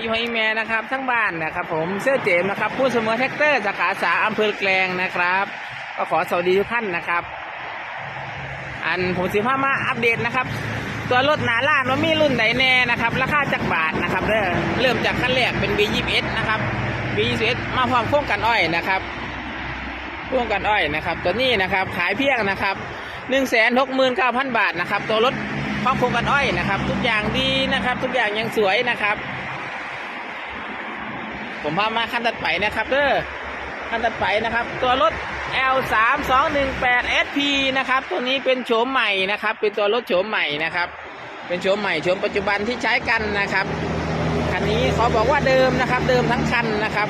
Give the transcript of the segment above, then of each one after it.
อยู่ให้แม่นะครับทั้งบ้านนะครับผมเสื้อเจมนะครับผู้เสมอแท็กเตอร์สาขาสาอำเภอแกลงนะครับ ก็ขอสวัสดีทุกท่านนะครับ อันผมสิพามาอัปเดตนะครับ ตัวรถหนาล่านว่ามีรุ่นไหนแน่นะครับราคาจากบาทนะครับเริ่มจากขั้นแรกเป็น B21 นะครับ B21 มาพร้อมโค้งกันอ้อยนะครับโค้งกันอ้อยนะครับตัวนี้นะครับขายเพียงนะครับ1 6 9 0 0 0บาทนะครับ ตัวรถพร้อมโค้งกันอ้อยนะครับ ทุกอย่างดีนะครับ ทุกอย่างยังสวยนะครับ ผมพามาขั้นตัดไปนะครับเด้อขั้นตัดไปนะครับ ตัวรถ L 3 2 1 8 SP นะครับ ตัวนี้เป็นโฉมใหม่นะครับ เป็นตัวรถโฉมใหม่นะครับ เป็นโฉมใหม่โฉมปัจจุบันที่ใช้กันนะครับคันนี้เขาบอกว่าเดิมนะครับ เดิมทั้งคันนะครับ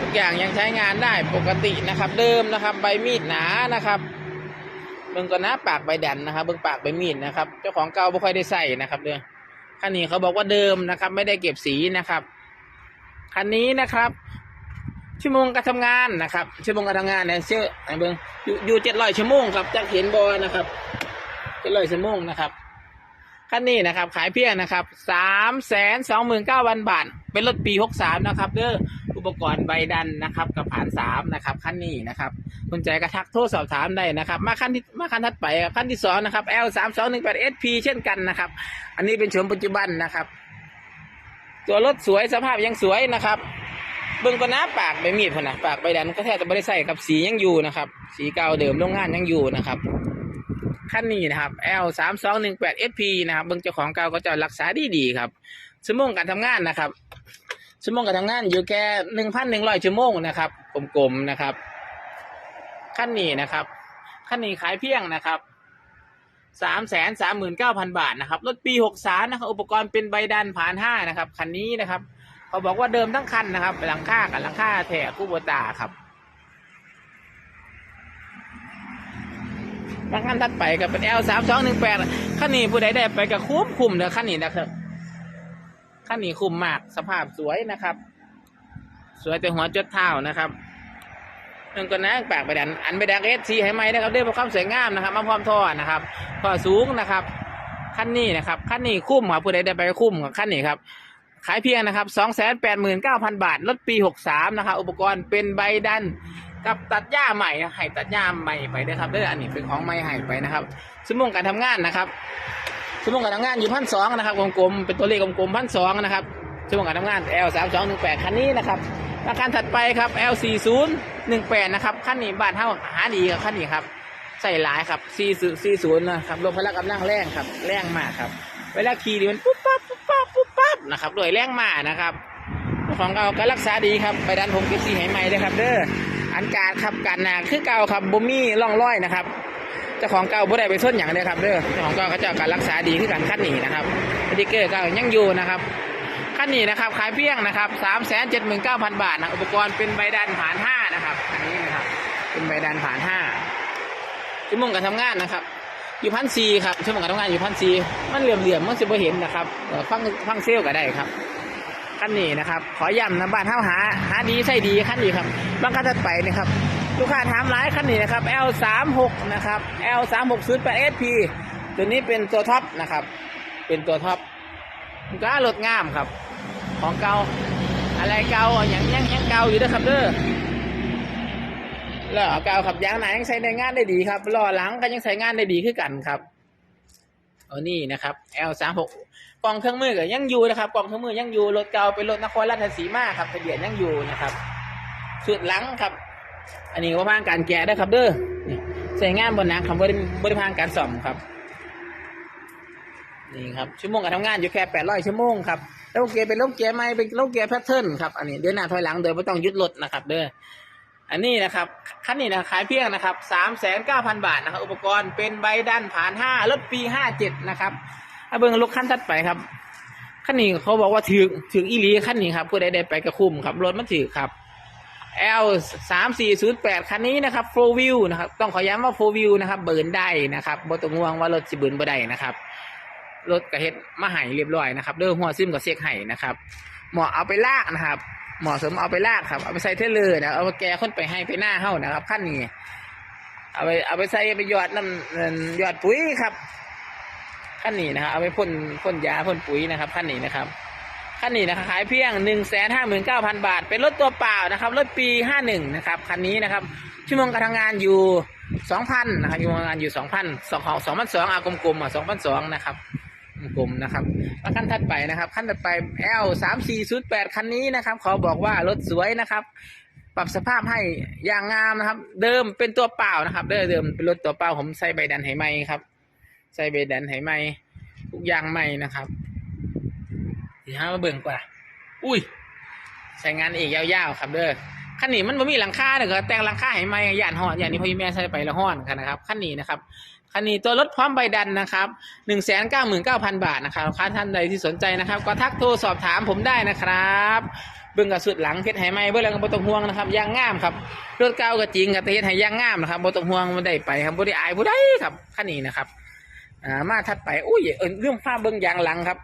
ทุกอย่างยังใช้งานได้ปกตินะครับ เดิมนะครับ ใบมีดหนานะครับเบิ่งก่อนนะปากใบดันนะครับเบิ่งปากใบมีดนะครับ เจ้าของเก่าไม่ค่อยได้ใส่นะครับเด้อคันนี้เขาบอกว่าเดิมนะครับ ไม่ได้เก็บสีนะครับ คันนี้นะครับชั่วโมงการทำงานนะครับชั่วโมงการทำงานเนี่ยเชื่อไอ้เบิ้งอยู่อยู่เจ็ดร้อยชั่วโมงครับจากเห็นบอนะครับเจ็ดร้อยชั่วโมงนะครับคันนี้นะครับ ขายเพียงนะครับสามแสนสองหมื่นเก้าพันบาท เป็นรถปีหกสามนะครับเด้ออุปกรณ์ใบดันนะครับกับผ่านสามนะครับคันนี้นะครับสนใจกระทักโทรสอบถามได้นะครับ มาคันที่มาคันถัดไปครับคันที่สองนะครับ L สามสองหนึ่งแปด SP เช่นกันนะครับ อันนี้เป็นโฉมปัจจุบันนะครับ ตัวรถสวยสภาพยังสวยนะครับ เบิ่งก็น้าปากใบมีดพนนะปากใบดันก็แทบจะไม่ได้ใส่ครับสียังอยู่นะครับ สีเก่าเดิมโรงงานยังอยู่นะครับคันนี้นะครับ L สามสองหนึ่งแปด SP นะครับเบิ่งเจ้าของเก่าก็จะรักษาดีดีๆครับชั่วโมงการทำงานนะครับชั่วโมงการทำงานอยู่แค่หนึ่งพันหนึ่งร้อยชั่วโมงนะครับกลมๆนะครับคันนี้นะครับคันนี้ขายเพียงนะครับ สามแสนสามหมื่นเก้าพันบาทนะครับ รถปีหกสามนะครับ อุปกรณ์เป็นใบดันผ่านห้านะครับ คันนี้นะครับ เขาบอกว่าเดิมทั้งคันนะครับ หลังคากับหลังคาแถบคู่โบตาครับบางคันถัดไปก็เป็น L สามสองหนึ่งแปดคันนี้ผู้ใดได้ไปก็คุ้มคุ้มเด้อคันนี้นะครับคันนี้คุ้มมากสภาพสวยนะครับ สวยแต่หัวจดเท้านะครับ นึ่งก็นะปากไปดันอันไปดักเอสซีให้ไหมนะครับด้วยความสวยงามนะครับมาพร้อมท่อนะครับท่อสูงนะครับคันนี้นะครับคันนี้คุ้มครับผู้ใดได้ไปคุ้มกับคันนี้ครับขายเพียงนะครับ289,000บาทรถปี63นะครับอุปกรณ์เป็นใบดันกับตัดหญ้าใหม่นะให้ตัดหญ้าใหม่ไปด้วยครับด้ออันนี้เป็นของใหม่ให้ไปนะครับสมงการทำงานนะครับสมงการทำงานอยู่พันสองนะครับกลมๆเป็นตัวเลขกลมๆพันสองนะครับสมงการทำงาน L 3 2 1 8คันนี้นะครับ ราคารถัดไปครับ L 4 0 1 8 นะครับคันนี้บานเท่าหาดีกับคันนี้ครับใส่หลายครับ4 4 0นะครับรวมพละกำลังแรงครับ แรงมากครับ เวลาขี่ดีมันปุ๊บปั๊บปุ๊บปั๊บปุ๊บปั๊บนะครับด้วยแรงมากนะครับของเราก็รักษาดีครับไปดันผมเก็บสีให้ใหม่ด้วยครับ เด้ออันการครับการหนาคือเก่าครับบ่มีร่องรอยนะครับเจ้าของเก่าบ่ได้ไปส้นอย่างเด้อครับเด้อเจ้าของเก่าเขาเจะการรักษาดีที่กันขั้นนี้นะครับสติกเกอร์เก่ายังอยู่นะครับ ขั้นนี้นะครับขายเพียงนะครับสามแสนเจ็ดหมื่นเก้าพันบาทนะอุปกรณ์เป็นใบดันผ่านห้านะครับ อันนี้นะครับ เป็นใบดันผ่านห้าชั่วโมงการทำงานนะครับ อยู่พันซีครับชั่วโมงการทำงานอยู่พันซีมันเหลื่อมเหลี่ยมมันจะบ่เห็นนะครับฟังฟังเซลก็ได้ครับขั้นนี้นะครับ ขอย้ำนะบ้านเท้าหาหาดีใส่ดีขั้นนี้ครับบางขั้นถัดไปนะครับลูกค้าถามหลายขั้นนี้นะครับ L 3 6 นะครับ L 3 6 0 8 SP ตัวนี้เป็นตัวท็อปนะครับ เป็นตัวท็อปก็รถงามครับ ของเก่าอะไรเก่าอย่างยังยังเก่าอยู่นะครับเด้อแล้อเก่าขับยางหนายังใช้ในงานได้ดีครับล้อหลังก็ยังใช้งานได้ดีขึ้นกันครับเอานี่นะครับ L 3 6 กล่องเครื่องมือก็ยังอยู่นะครับกล่องเครื่องมือยังอยู่รถเก่าเป็นรถนครราชสีมาครับทะเบียนยังอยู่นะครับสุดหลังครับ อันนี้ก็พางการแกะได้ครับ เด้อใส่งานบนนะครับบริบริพางการซ่อมครับนี่ครับชั่วโมงการทำงานอยู่แค่800ชั่วโมงครับ แล้วเกียร์เป็นโลกเกียร์ใหม่เป็นโลกเกียร์แพทเทิร์นครับอันนี้เดินหน้าถอยหลังโดยไม่ต้องยึดรถนะครับ เด้ออันนี้นะครับคันนี้นะขายเพียงนะครับสามแสนเก้าพันบาทนะครับอุปกรณ์เป็นใบดันผ่านห้ารถปีห้าเจ็ดนะครับเอาเบิ้งรถขั้นถัดไปครับคันนี้เขาบอกว่าถือถืออีลีคันนี้ครับผู้ใดได้ไปกระคุ้มครับรถมันถือครับ L สามสี่ศูนย์แปดคันนี้นะครับโฟวิวนะครับต้องขอย้ำว่าโฟวิวนะครับเบิร์นได้นะครับบ่ต้องห่วงว่ารถสิเบิร์นบ่ได้นะครับ รถกระเฮ็ดมาใหายเรียบร้อยนะครับเด้อหัวซิมกับเซ็กไห้นะครับเหมาะเอาไปลากนะครับเหมาะสมเอาไปลากครับเอาไปใส่เทเลอร์นะเอาไปแกคนไปให้ไปหน้าเฮ้านะครับขั้นนี้เอาไปเอาไปใส่ไปหยอดน้ำหยอดปุ๋ยครับขั้นนี้นะครับเอาไปพ่นพ่นยาพ่นปุ๋ยนะครับขั้นนี้นะครับคันนี้นะครับขายเพียง 1 5 9 0 0 0 บาท เป็นรถตัวเปล่านะครับรถปี 51 นะครับคันนี้นะครับชั่วโมงการทำงานอยู่ 2,000 นะครับชั่วโมงการทำงานอยู่ 2,000 2ของ2,200อะกลมๆอะ2,200นะครับ กลมนะครับแล้วขั้นถัดไปนะครับ ขั้นถัดไป L 3 4 0 8คันนี้นะครับขอบอกว่ารถสวยนะครับ ปรับสภาพให้อย่างงามนะครับ เดิมเป็นตัวเปล่านะครับเดิมเดิมเป็นรถตัวเปล่าผมใส่ใบดันไหไหมครับใส่ใบดันไหไหมทุกอย่างใหม่นะครับสีห้ามาเบิ่งกว่าอุ้ยใช้งานอีกยาวๆครับเด้อคันนี้มันไม่มีหลังคาเด้อก็แต่งหลังคาให้ไหมย่านห่อนอย่างนี้พ่อแม่ใส่ไปละห่อนกันนะครับคันนี้นะครับ คันนี้ตัวรถพร้อมใบดันนะครับหนึ่งแสนเก้าหมื่นเก้าพันบาทนะครับค้าท่านใดที่สนใจนะครับ ก็ทักโทรสอบถามผมได้นะครับเบิ่งกับสุดหลังเพชรไหไหมเบิ่งแล้วก็บ่ต้องห่วงนะครับยางงามครับรถเก่าก็จริงครับแต่เฮ็ดให้ยางงามนะครับบต้องห่วงบ่ได้ไปครับบ่ได้อายผู้ใดครับคันนี้นะครับอ่ามาถัดไปอุ้ยเอิ้นเรื่องฟ้าเบิ่งยางหลังครับ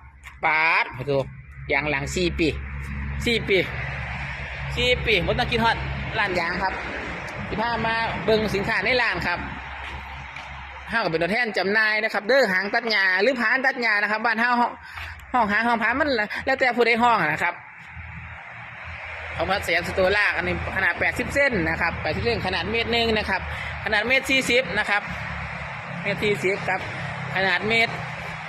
ปาดโอ้โหยางหลัง4ปี4ปี4ปีบ่ต้องกินฮอดร้านยางครับสิพามาเบิ่งสินค้าในร้านครับ ห้าก็เป็นตัวแทนจำนายนะครับ เด้อหางตัดหญ้าหรือผานตัดหญ้านะครับ บ้านเฮาห้องห้องหางห้องผานมันแล้วแต่ผู้ใดห้องนะครับเอามาเสียสตัวลากอันนี้ขนาด 80 เส้นนะครับ80เส้นขนาดเมตรหนึ่งนะครับ ขนาดเมตร 40 นะครับ เมตร 40 ครับ ขนาดเมตร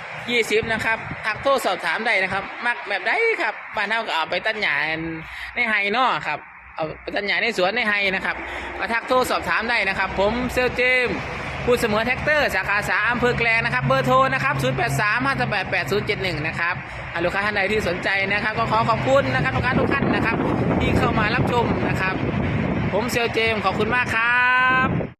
20 นะครับทักโทรสอบถามได้นะครับ มักแบบใดครับบ้านเฮาก็เอาไปตัดหญ้าในไฮนาะครับ เอาไปตัดหญ้าในสวนในไฮนะครับมาทักโทรสอบถามได้นะครับ ผมเซลเจม ผู้เสมอแท็กเตอร์ สาขาสาอำเภอแกลงนะครับ เบอร์โทรนะครับ 083 588 8071 นะครับลูกค้าท่านใดที่สนใจนะครับ ก็ขอขอบคุณนะครับลูกค้าทุกท่านนะครับ ที่เข้ามารับชมนะครับ ผมเซลเจมส์ขอบคุณมากครับ